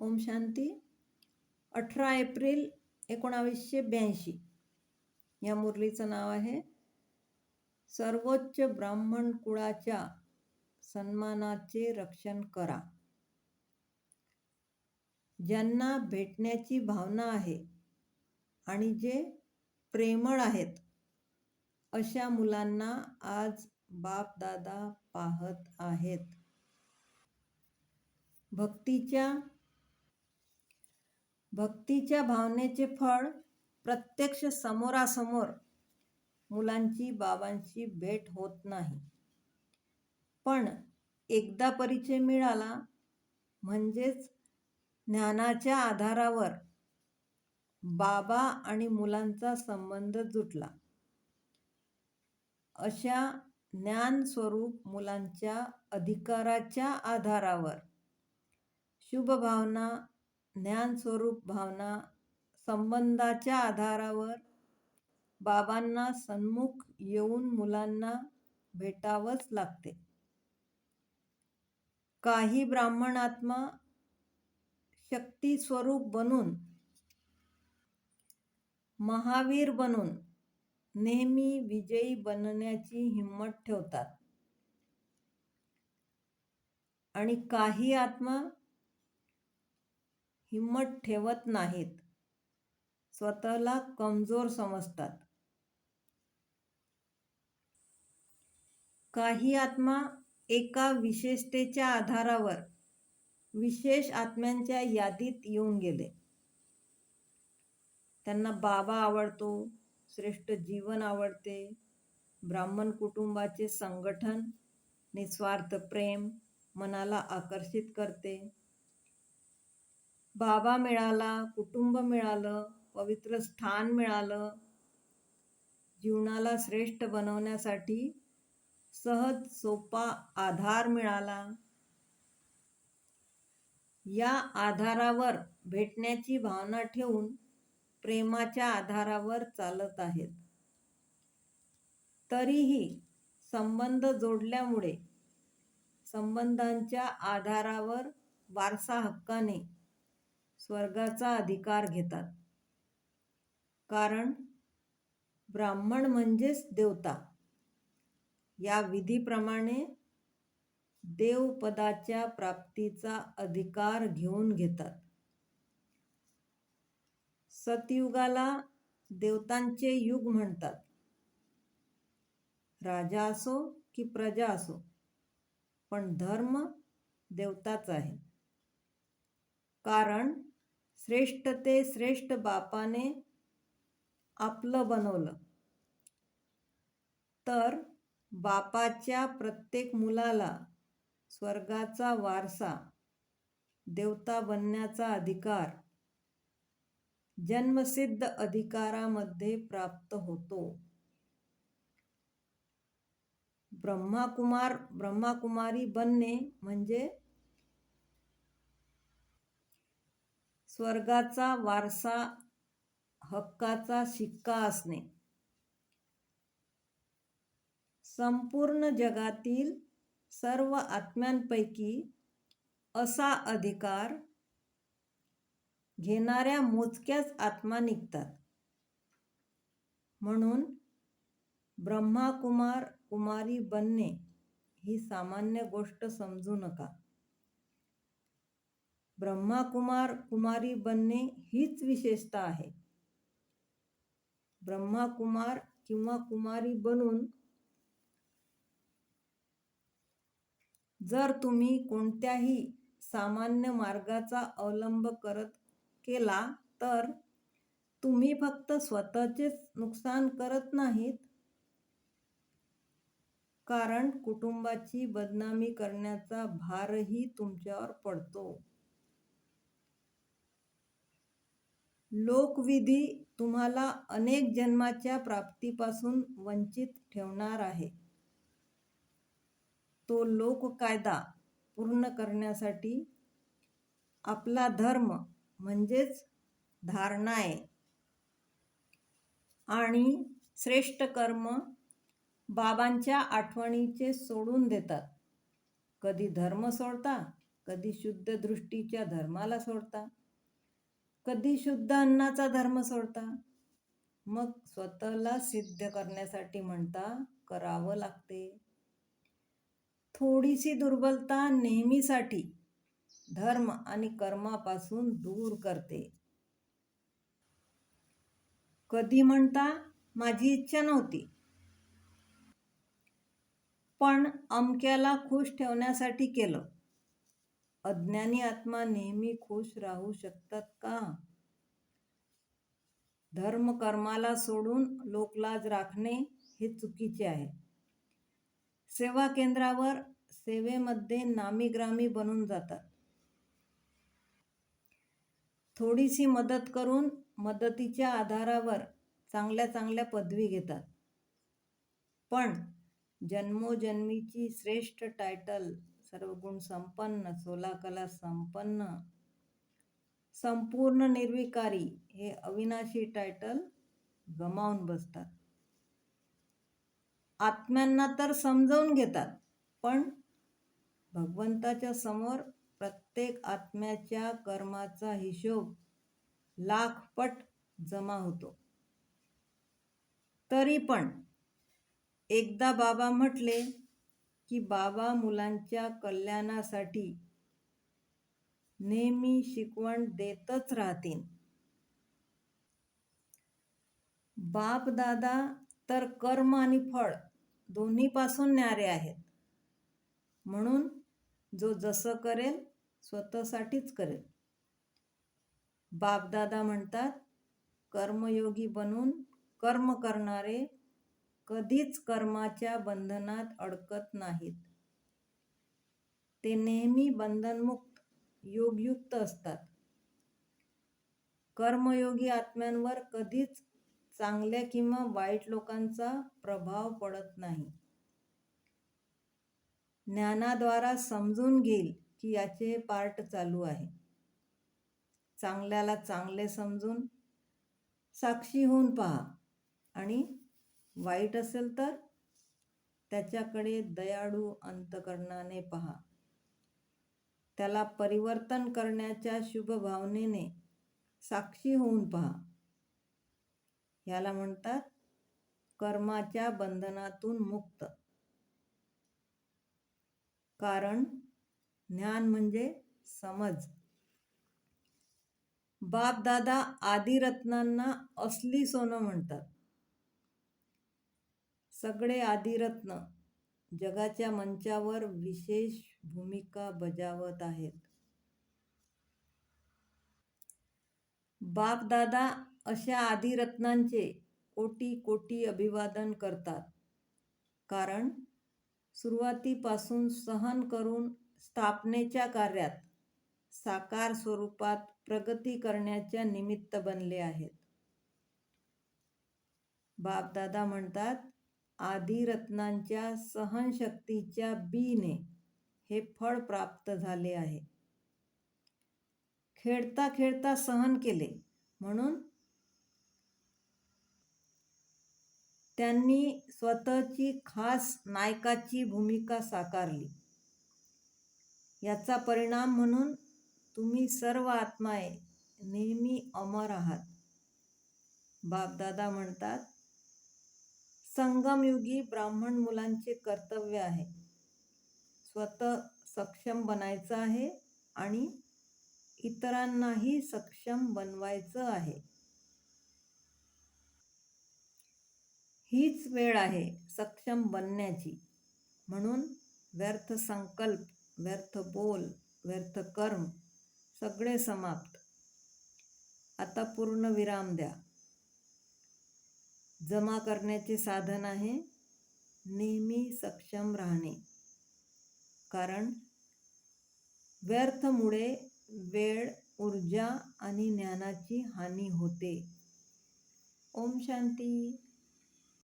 ओम शांती. अठरा एप्रिल एकोणावीसशे ब्याऐंशी. या मुरलीचं नाव आहे. सर्वोच्च ब्राह्मण कुळाच्या सन्मानाचे रक्षण करा. ज्यांना भेटण्याची भावना आहे आणि जे प्रेमळ आहेत अशा मुलांना आज बापदादा पाहत आहेत. भक्तीच्या भक्तीच्या भावनेचे फळ प्रत्यक्ष समोरासमोर मुलांची बाबांची भेट होत नाही. पण एकदा परिचय मिळाला म्हणजेच ज्ञानाच्या आधारावर बाबा आणि मुलांचा संबंध जुटला. अशा ज्ञान स्वरूप मुलांच्या अधिकाराच्या आधारावर शुभभावना ज्ञानस्वरूप ज्ञान स्वरूप भावना संबंधाच्या आधारावर बाबांना सन्मुख येऊन मुलांना भेटावंच लागते. काही ब्राह्मण आत्मा शक्ती स्वरूप बनून महावीर बनून नेहमी विजयी बनण्याची हिंमत ठेवतात. आणि काही आत्मा हिंमत ठेवत नाहीत. स्वतःला कमजोर समजतात. काही आत्मा एका विशेषतेच्या आधारावर विशेष आत्म्यांच्या यादीत येऊन गेले. त्यांना बाबा आवडतो श्रेष्ठ जीवन आवडते ब्राह्मण कुटुंबाचे संगठन निस्वार्थ प्रेम मनाला आकर्षित करते. बाबा मिळाला कुटुंब मिळालं पवित्र स्थान मिळालं. जीवनाला श्रेष्ठ बनवण्यासाठी सहज सोपा आधार मिळाला. या आधारावर भेटण्याची भावना ठेवून प्रेमाच्या आधारावर चालत आहेत. तरीही संबंध जोडल्यामुळे संबंधांच्या आधारावर वारसा हक्काने स्वर्गाचा अधिकार घेतात. कारण ब्राह्मण म्हणजेच देवता. या विधीप्रमाणे देवपदाच्या प्राप्तीचा अधिकार घेऊन घेतात. सतयुगाला देवतांचे युग म्हणतात. राजा असो की प्रजा असो पण धर्म देवताच आहे. कारण श्रेष्ठ ते श्रेष्ठ बापाने आपलं बनवलं. तर बापाच्या प्रत्येक मुलाला स्वर्गाचा वारसा देवता बनण्याचा अधिकार जन्मसिद्ध अधिकारामध्ये प्राप्त होतो. ब्रह्माकुमार ब्रह्माकुमारी बनणे म्हणजे स्वर्गाचा वारसा हक्काचा शिक्का असणे. संपूर्ण जगातील सर्व आत्म्यांपैकी असा अधिकार घेणाऱ्या मोजक्याच आत्मा निघतात. म्हणून ब्रह्माकुमार कुमारी बनणे ही सामान्य गोष्ट समजू नका. ब्रह्माकुमार कुमारी बनणे हीच विशेषता आहे. ब्रह्माकुमार किंवा कुमारी बनून जर तुम्ही कोणत्याही सामान्य मार्गाचा अवलंब करत केला तर तुम्ही फक्त स्वतःचेच नुकसान करत नाहीत. कारण कुटुंबाची बदनामी करण्याचा भारही तुमच्यावर पडतो. लोकविधी तुम्हाला अनेक जन्माच्या प्राप्तीपासून वंचित ठेवणार आहे. तो लोककायदा पूर्ण करण्यासाठी आपला धर्म म्हणजेच धारणा आहे. आणि श्रेष्ठ कर्म बाबांच्या आठवणीचे सोडून देतात. कधी धर्म सोडता कधी शुद्ध दृष्टीच्या धर्माला सोडता. कधी शुद्ध अन्नाचा धर्म सोडता? मग स्वतःला सिद्ध करण्यासाठी म्हणता करावं लागते. थोडीशी दुर्बलता नेहमीसाठी धर्म आणि कर्मापासून दूर करते. कधी म्हणता माझी इच्छा नव्हती. पण अमक्याला खुश ठेवण्यासाठी केलं. अज्ञानी आत्मा नेहमी खुश राहू शकतात का? धर्म कर्माला सोडून लोकलाज राखणे हे चुकीचे आहे. सेवा केंद्रावर सेवेमध्ये नामीग्रामी बनून जातात. थोडीशी मदत करून मदतीच्या आधारावर चांगल्या चांगल्या पदवी घेतात. पण जन्मोजन्मीची श्रेष्ठ टायटल सर्वगुण संपन्न सोलाकला संपन्न. संपूर्ण निर्विकारी हे अविनाशी टायटल गमावून बसतात. आत्म्यांना तर समजावून घेतात पण भगवंताच्या समोर प्रत्येक आत्म्याच्या कर्माचा हिशोब लाखपट जमा होतो. तरी पण एकदा बाबा म्हटले की बाबा मुलांच्या कल्याणासाठी नेहमी शिकवण देतच राहतील. बाप दादा तर कर्म आणि फळ दोन्हीपासून न्यारे आहेत. म्हणून जो जसं करेल स्वतःसाठीच करेल. बापदादा म्हणतात कर्मयोगी बनून कर्म करणारे कधीच कर्माच्या बंधनात अडकत नाहीत. ते नेहमी बंधनमुक्त योगयुक्त असतात. कर्मयोगी आत्म्यांवर कधीच चांगल्या किंवा वाईट लोकांचा प्रभाव पडत नाही. ज्ञानाद्वारा समजून घेईल की याचे पार्ट चालू आहे. चांगल्याला चांगले समजून साक्षी होऊन पहा आणि वाईट असेल तर त्याच्याकडे दयाळू अंतकरणाने पहा. त्याला परिवर्तन करण्याच्या शुभ भावनेने साक्षी होऊन पहा. याला म्हणतात कर्माच्या बंधनातून मुक्त. कारण ज्ञान म्हणजे समज. बाप दादा आदिरत्नांना असली सोनं म्हणतात. सगळे आदिरत्न जगाच्या मंचावर विशेष भूमिका बजावत आहेत. बापदादा अशा आदिरत्नांचे कोटी कोटी अभिवादन करतात. कारण सुरुवातीपासून सहन करून स्थापनेच्या कार्यात साकार स्वरूपात प्रगती करण्याच्या निमित्त बनले आहेत. बापदादा म्हणतात आदिरत्नांच्या सहनशक्तीच्या बीने हे फळ प्राप्त झाले आहे. खेळता खेळता सहन केले. म्हणून त्यांनी स्वतःची खास नायकाची भूमिका साकारली. याचा परिणाम म्हणून तुम्ही सर्व आत्माए नेहमी अमर आहात. बापदादा म्हणतात संगमयुगी ब्राह्मण मुलांचे कर्तव्य आहे. स्वतः सक्षम बनायचं आहे आणि इतरांनाही सक्षम बनवायचं आहे. हीच वेळ आहे सक्षम बनण्याची. म्हणून व्यर्थ संकल्प व्यर्थ बोल व्यर्थ कर्म सगळे समाप्त. आता पूर्ण विराम द्या. जमा करण्याचे साधन आहे नेहमी सक्षम राहणे. कारण व्यर्थमुळे वेळ ऊर्जा आणि ज्ञानाची हानी होते. ओम शांती.